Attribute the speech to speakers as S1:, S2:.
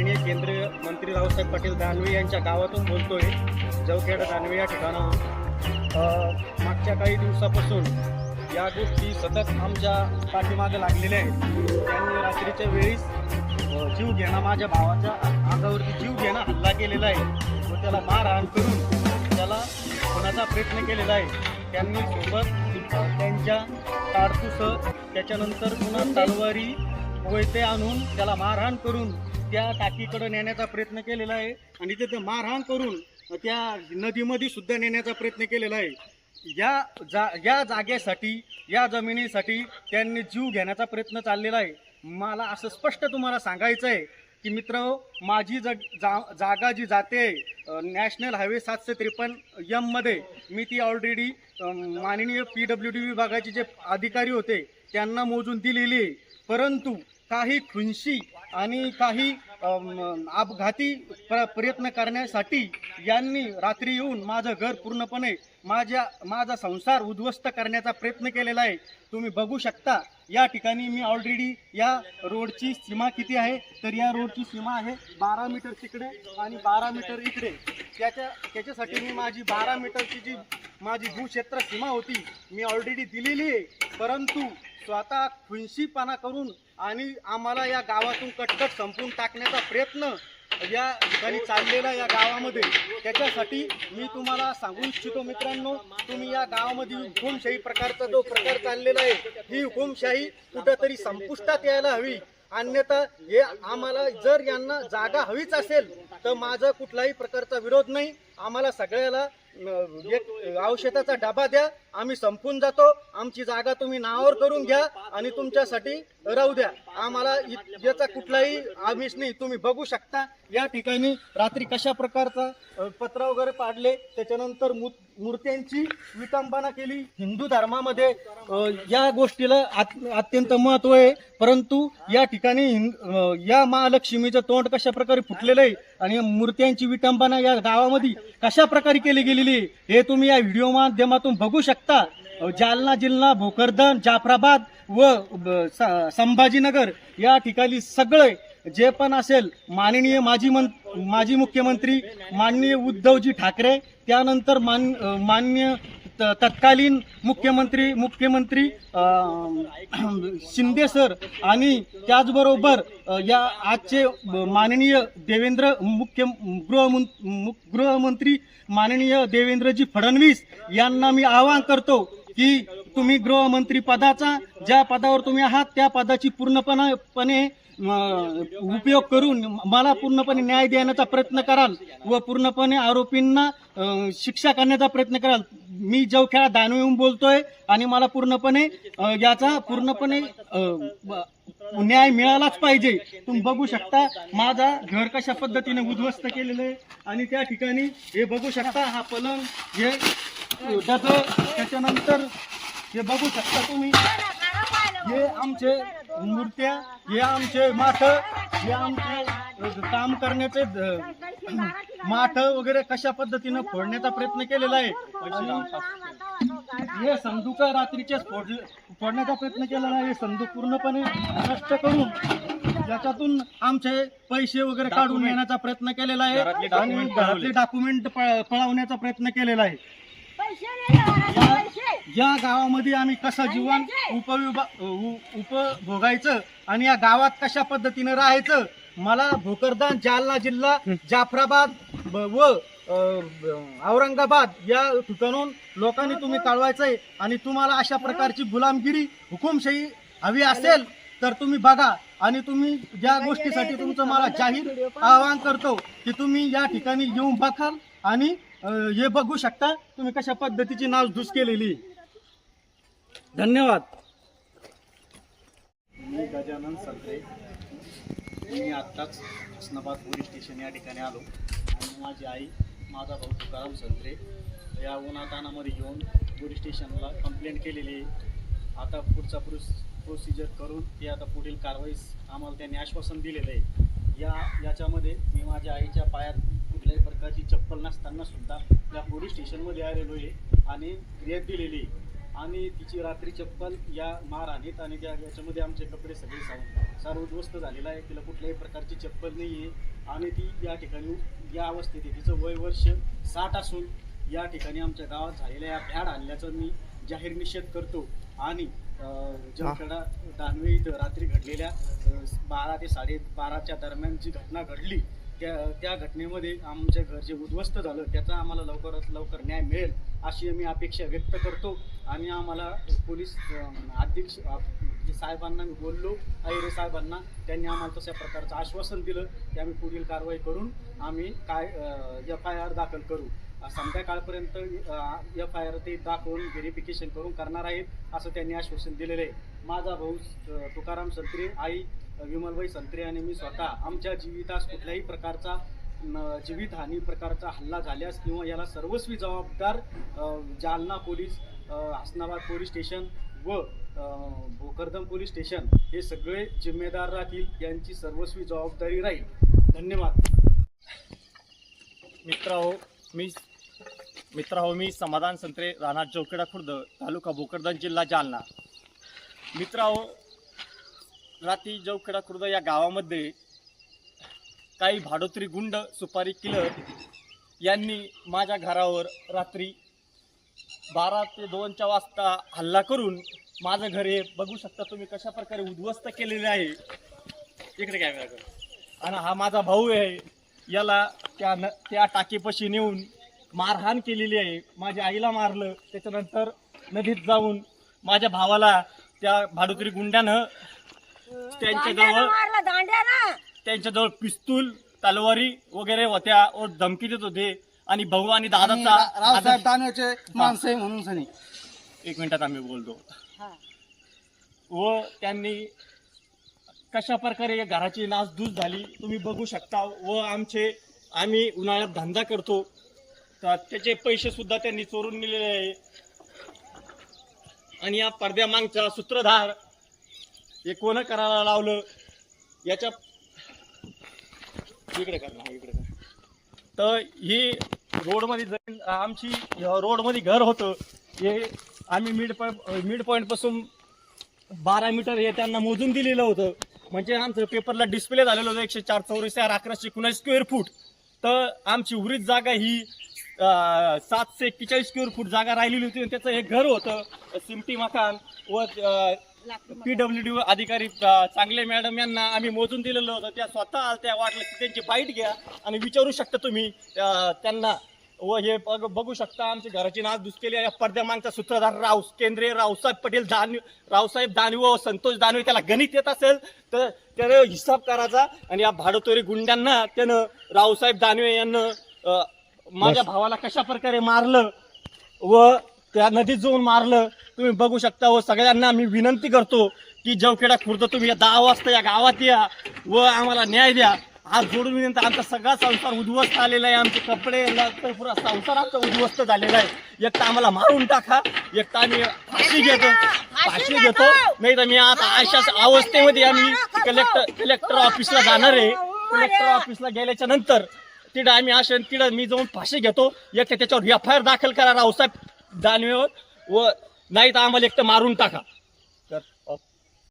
S1: माननीय केंद्रीय मंत्री रावसाहेब पाटील दानवे यांच्या गावातून बोलतोय. जवखेड दानवे या ठिकाणाहून. मागच्या काही दिवसापासून या गोष्टी सतत आमच्या पाठीमागे लागलेल्या आहेत. त्यांनी रात्रीच्या वेळीस जीव घेणा माझ्या भावाच्या अंगावरती जीव घेणा हल्ला केलेला आहे. व त्याला मारहाण करून त्याला होण्याचा प्रयत्न केलेला आहे. त्यांनी सोबत त्यांच्या काडतूस त्याच्यानंतर पुन्हा तलवारी वैते आणून त्याला मारहाण करून त्या टाकीकडे नेण्याचा प्रयत्न केलेला आहे. आणि तिथे मारहाण करून त्या नदीमध्ये सुद्धा नेण्याचा प्रयत्न केलेला आहे. या जा या जागेसाठी या जमिनीसाठी त्यांनी जीव घेण्याचा प्रयत्न चाललेला आहे. मला असं स्पष्ट तुम्हाला सांगायचं आहे की मित्र माझी जग जा जागा जी जाते नॅशनल हायवे सातशे त्रेपन्न यममध्ये मी ती ऑलरेडी माननीय पी डब्ल्यू डी विभागाचे जे अधिकारी होते त्यांना मोजून दिलेली आहे. परंतु काही खुनशी आणि काही अपघाती प्र प्रयत्न करण्यासाठी यांनी रात्री येऊन माझं घर पूर्णपणे माझ्या माझा संसार उद्ध्वस्त करण्याचा प्रयत्न केलेला आहे. तुम्ही बघू शकता या ठिकाणी मी ऑलरेडी या रोडची सीमा किती आहे? तर या रोडची सीमा आहे बारा मीटर तिकडे आणि बारा मीटर इकडे. त्याच्या त्याच्यासाठी मी माझी बारा मीटरची जी माझी भूक्षेत्र सीमा होती मी ऑलरेडी दिलेली आहे. परंतु स्वतः खुनशीपणा करून आणि आम्हाला या गावातून कटकट संपून टाकण्याचा प्रयत्न या ठिकाणी चाललेला या गावामध्ये. त्याच्यासाठी मी तुम्हाला सांगू इच्छितो मित्रांनो तुम्ही या गावामध्ये हुकुमशाही प्रकारचा जो प्रकार चाललेला आहे ही हुकुमशाही कुठंतरी संपुष्टात यायला हवी. अन्यथा हे आम्हाला जर यांना जागा हवीच असेल तर माझा कुठलाही प्रकारचा विरोध नाही. आम्हाला सगळ्याला एक औषधाचा डबा द्या. आम्ही संपून जातो. आमची जागा तुम्ही नावावर करून घ्या आणि तुमच्यासाठी राहू द्या. आम्हाला इ- याचा कुठलाही आमिष नाही. तुम्ही बघू शकता. या ठिकाणी रात्री कशा प्रकारचा पत्र वगैरे पाडले त्याच्यानंतर मू- मूर्त्यांची विटंबना केली. हिंदू धर्मामध्ये या गोष्टीला अत्यंत महत्त्व आहे. परंतु या ठिकाणी या महालक्ष्मीचं तोंड कशा प्रकारे फुटलेलं आहे आणि या मूर्त्यांची विटंबना या गावामध्ये कशा प्रकारे केली गेलेली आहे हे तुम्ही या व्हिडिओ माध्यमातून बघू शकता. अं, जालना जिल्हा भोकरदन जाफराबाद व स- संभाजीनगर या ठिकाणी सगळे जे पण असेल माननीय माजी मं माजी मुख्यमंत्री माननीय उद्धवजी ठाकरे त्यानंतर मान मान्य तत्कालीन मुख्यमंत्री मुख्यमंत्री शिंदे सर आणि त्याचबरोबर या आजचे माननीय देवेंद्र मुख्य गृहमं मु- गृहमंत्री माननीय देवेंद्रजी फडणवीस यांना मी आवाहन करतो की तुम्ही गृहमंत्री पदाचा ज्या पदावर तुम्ही आहात त्या पदाची पूर्णपणे उपयोग करून मला पूर्णपणे न्याय देण्याचा प्रयत्न कराल व पूर्णपणे आरोपींना शिक्षा करण्याचा प्रयत्न कराल. मी जवखेळा दानवेहून बोलतोय आणि मला पूर्णपणे याचा पूर्णपणे न्याय मिळालाच पाहिजे. तुम्ही बघू शकता माझा घर कशा पद्धतीने उद्ध्वस्त केलेलं आहे आणि त्या ठिकाणी हे बघू शकता हा पलंग हे डझ त्याच्यानंतर हे बघू शकता तुम्ही. हे आमचे मूर्त्या हे आमचे माठ हे आमचे काम करण्याचे माठ वगैरे कशा पद्धतीनं फोडण्याचा प्रयत्न केलेला आहे? हे संदूक रात्रीचे फोड फोडण्याचा प्रयत्न केलेला आहे. हे संदूक पूर्णपणे नष्ट करून याच्यातून आमचे पैसे वगैरे काढून नेण्याचा प्रयत्न केलेला आहे आणि घरातले डॉक्युमेंट पळवण्याचा प्रयत्न केलेला आहे. या गावामध्ये आम्ही कसं जीवन उपविभा उ- उपभोगायचं आणि या गावात कशा पद्धतीने राहायचं मला भोकरदान जालना जिल्हा जाफराबाद ब- व औरंगाबाद या ठिकाणून लोकांनी तुम्ही कळवायचं आहे आणि तुम्हाला अशा प्रकारची गुलामगिरी हुकुमशाही हवी असेल तर तुम्ही बघा आणि तुम्ही या गोष्टीसाठी तुमचं मला जाहीर आवाहन करतो की तुम्ही या ठिकाणी येऊन बघाल आणि हे बघू शकता तुम्ही कशा पद्धतीची नासधूस केलेली आहे. धन्यवाद. मी गजानन संत्रे मी आत्ताच हसनाबाद पोलीस स्टेशन या ठिकाणी आलो. आणि माझी आई माझा भाऊ तुकाराम संत्रे या उन्हातानामध्ये येऊन पोलीस स्टेशनला कंप्लेंट केलेली आहे. आता पुढचा प्रोस प्रोसिजर करून ती आता पुढील कारवाईस आम्हाला त्यांनी आश्वासन दिलेलं आहे. या याच्यामध्ये मी माझ्या आईच्या पायात कुठल्याही प्रकारची चप्पल नसताना सुद्धा या पोलीस स्टेशनमध्ये आलेलो आहे आणि रेत दिलेली आहे. आणि तिची रात्री चप्पल या मारहाणीत आणि त्या याच्यामध्ये आमचे कपडे सगळे साव सार उद्ध्वस्त झालेलं आहे. तिला कुठल्याही प्रकारची चप्पल नाही आहे. आणि ती या ठिकाणी या अवस्थेत आहे तिचं वय वर्ष साठ असून या ठिकाणी आमच्या गावात झालेल्या या भ्याड हल्ल्याचा मी जाहीर निषेध करतो. आणि अं, जमखेडा दानवे इथं रात्री घडलेल्या बारा ते साडे बाराच्या दरम्यान जी घटना घडली त्या त्या घटनेमध्ये आमच्या घर जे उद्ध्वस्त झालं त्याचा आम्हाला लवकरात लवकर न्याय मिळेल अशी आम्ही अपेक्षा व्यक्त करतो. आणि आम्हाला पोलीस अध्यक्ष जे साहेबांना मी बोललो अहिरे साहेबांना त्यांनी आम्हाला तशा प्रकारचं आश्वासन दिलं की आम्ही पुढील कारवाई करून आम्ही काय एफ आय आर दाखल करू. संध्याकाळपर्यंत एफ आय आर ते दाखवून व्हेरिफिकेशन करून करणार आहेत असं त्यांनी आश्वासन दिलेलं आहे. माझा भाऊ तुकाराम संत्रे आई अं, विमलबाई संत्रे आणि मी स्वतः आमच्या जीवितास कुठल्याही प्रकारचा जीवितहानी प्रकारचा हल्ला झाल्यास किंवा याला सर्वस्वी जबाबदार Jalna police Hasnabad police station व भोकरदम पोलीस स्टेशन हे सगळे जिम्मेदार राहतील यांची सर्वस्वी जबाबदारी राहील. धन्यवाद.
S2: मित्राहो मी मित्राहो मी समाधान संत्रे राहणार चौकेडा खुर्द तालुका भोकरदन जिल्हा जालना. मित्राहो हो रात्री खुर्द या गावामध्ये काही भाडोत्री गुंड सुपारी किलर यांनी माझ्या घरावर रात्री बारा ते दोनच्या वाजता हल्ला करून माझं घर हे बघू शकता तुम्ही कशा प्रकारे उद्ध्वस्त केलेले आहे. इकडे कॅमेरा कर आणि हा माझा भाऊ आहे. याला त्या न त्या टाकीपाशी नेऊन मारहाण केलेली आहे. माझ्या आईला मारलं. त्याच्यानंतर नदीत जाऊन माझ्या भावाला त्या भाडोत्री गुंड्यानं त्यांच्याजवळ
S3: मारला दांड्यानं.
S2: त्यांच्याजवळ पिस्तूल तलवारी वगैरे होत्या व धमकी देत होते. आणि भाऊ आणि दादाचा
S4: रा- रावसाहेब दानवेचे माणसं आहे म्हणून सनी.
S2: एक मिनिटात आम्ही बोलतो.
S3: हा.
S2: व त्यांनी कशा प्रकारे या घराची नासधूस झाली तुम्ही बघू शकता. व आमचे आम्ही उन्हाळ्यात धंदा करतो. तर त्याचे पैसे सुद्धा त्यांनी चोरून नेलेले आहे. आणि या पडद्यामागचा सूत्रधार हे कोण करायला लावलं? याच्या इकडे करणार इकडे कर. तर ही रोडमध्ये जमीन आमची रोडमध्ये घर होतं. हे आम्ही मिड पॉईंट मिड पॉईंटपासून बारा मीटर हे त्यांना मोजून दिलेलं होतं. म्हणजे आमचं पेपरला डिस्प्ले झालेलं होतं एकशे चार चौरीस चार अकराशे एकोणीस स्क्वेअर फूट तर आमची उरीत जागा ही सातशे एक्केचाळीस स्क्वेअर फूट जागा राहिलेली होती त्याचं हे घर होतं सिमटी मकान व पी डब्ल्यू डी अधिकारी चांगले मॅडम यांना आम्ही मोजून दिलेलं होतं. त्या स्वतः त्या वाटलं की त्यांची बाईट घ्या आणि विचारू शकता तुम्ही त्यांना. व हे बघ बघू शकता आमच्या घराची नाच केली आहे. पडद्यामागचा सूत्रधार राव केंद्रीय रावसाहेब पटेल दानवे रावसाहेब दानवे व संतोष दानवे त्याला गणित येत असेल तर त्यानं हिसाब करायचा आणि या भाडोतोरी गुंड्यांना त्यानं रावसाहेब दानवे यांना माझ्या भावाला कशा प्रकारे मारलं व त्या नदीत जाऊन मारलं तुम्ही बघू शकता व सगळ्यांना मी विनंती करतो की जवखेडा खुर्द तुम्ही या दहा वाजता या गावात या व आम्हाला न्याय द्या. आज जोडून विनंती आमचा सगळा संसार उद्ध्वस्त आलेला आहे. आमचे कपडे पुरा संसार आमचा उद्ध्वस्त झालेला आहे. एक तर आम्हाला मारून टाका एक तर आम्ही फाशी घेतो फाशी घेतो. नाही तर मी आता अशाच अवस्थेमध्ये आम्ही कलेक्टर कलेक्टर ऑफिसला जाणार आहे. कलेक्टर ऑफिसला गेल्याच्यानंतर तिथं आम्ही अशा तिथं मी जाऊन फाशी घेतो. एक तर त्याच्यावर एफ आय आर दाखल करा रावसाहेब दानवेवर व नाही तर आम्हाला एकटं मारून टाका.